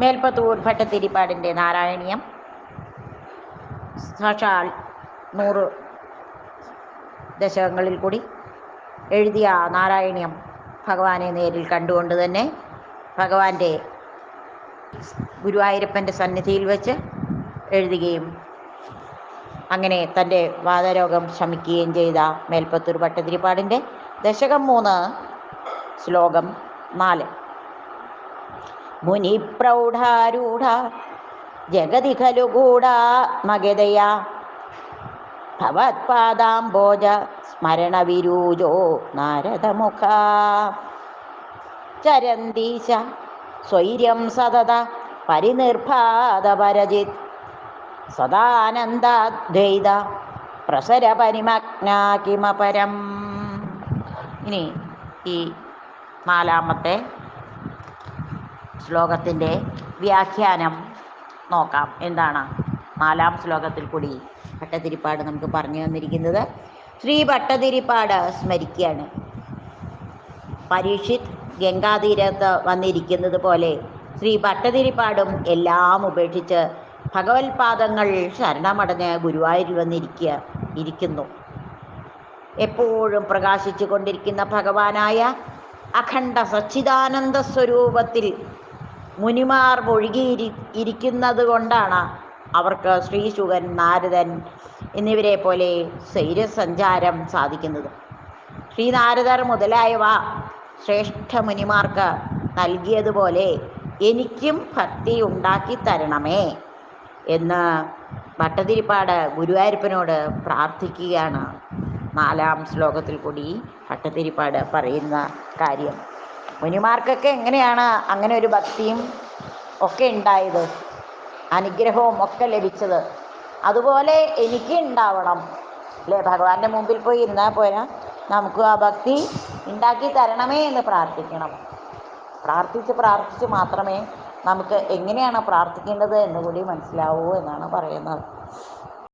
മേൽപ്പത്തൂർ ഭട്ടത്തിരിപ്പാടിന്റെ നാരായണീയം സാക്ഷാൽ നൂറ് ദശകങ്ങളിൽ കൂടി എഴുതിയ നാരായണീയം ഭഗവാനെ നേരിൽ കണ്ടുകൊണ്ട് തന്നെ ഭഗവാന്റെ ഗുരുവായൂരപ്പന്റെ സന്നിധിയിൽ വെച്ച് എഴുതുകയും അങ്ങനെ തന്റെ വാദരോഗം ശമിക്കുകയും ചെയ്ത മേൽപ്പത്തൂർ ഭട്ടതിരിപ്പാടിന്റെ ദശകം മൂന്ന് ശ്ലോകം നാല്. മുനിപ്രൗഢാരൂഢ ജഗതി ഖലു ഗൂഢാ മഗതയാ ഭവത്പാദാംബോജ സ്മരണവിരൂജോ നാരദമുഖ. ചരന്തീശ സ്വൈര്യം സതത പരിനിർഭാതപരജിത്. സദാനന്ദാദ്വൈത പ്രസര പരിമഗ്നാ കിമപരം ഇനി ഈ നാലാമത്തെ ശ്ലോകത്തിന്റെ വ്യാഖ്യാനം നോക്കാം. എന്താണ്? നാലാം ശ്ലോകത്തിൽ കൂടി ഭട്ടതിരിപ്പാട് നമുക്ക് പറഞ്ഞു തന്നിരിക്കുന്നത്. ശ്രീ ഭട്ടതിരിപ്പാട് സ്മരിക്കുകയാണ് പരീക്ഷിത് ഗംഗാതീരത്ത് വന്നിരിക്കുന്നത് പോലെ ശ്രീ ഭട്ടതിരിപ്പാടും എല്ലാം ഉപേക്ഷിച്ച് ഭഗവത്പാദങ്ങൾ ശരണമടഞ്ഞ് ഗുരുവായൂരിൽ വന്നിരിക്കുക ഇരിക്കുന്നു. എപ്പോഴും പ്രകാശിച്ചു കൊണ്ടിരിക്കുന്ന ഭഗവാനായ അഖണ്ഡ സച്ചിദാനന്ദ സ്വരൂപത്തിൽ മുനിമാർ ഒഴുകിയിരി ഇരിക്കുന്നത് കൊണ്ടാണ് അവർക്ക് ശ്രീശുകൻ നാരദൻ എന്നിവരെ പോലെ സ്വൈരസഞ്ചാരം സാധിക്കുന്നത്. ശ്രീനാരദർ മുതലായവ ശ്രേഷ്ഠ മുനിമാർക്ക് നൽകിയതുപോലെ എനിക്കും ഭക്തി ഉണ്ടാക്കി തരണമേ എന്ന് ഭട്ടതിരിപ്പാട് ഗുരുവായൂരപ്പനോട് പ്രാർത്ഥിക്കുകയാണ് നാലാം ശ്ലോകത്തിൽ കൂടി ഭട്ടതിരിപ്പാട് പറയുന്ന കാര്യം. മുനിമാർക്കൊക്കെ എങ്ങനെയാണ് അങ്ങനെ ഒരു ഭക്തിയും ഒക്കെ ഉണ്ടായത്? അനുഗ്രഹവും ഒക്കെ ലഭിച്ചത്. അതുപോലെ എനിക്ക് ഉണ്ടാവണം. അല്ലേ? ഭഗവാന്റെ മുമ്പിൽ പോയി ഇരുന്നാൽ പോരാ. നമുക്ക് ആ ഭക്തി ഉണ്ടാക്കി തരണമേ എന്ന് പ്രാർത്ഥിക്കണം. പ്രാർത്ഥിച്ച് പ്രാർത്ഥിച്ച് മാത്രമേ നമുക്ക് എങ്ങനെയാണ് പ്രാർത്ഥിക്കേണ്ടത് എന്നുകൂടി മനസ്സിലാവൂ എന്നാണ് പറയുന്നത്.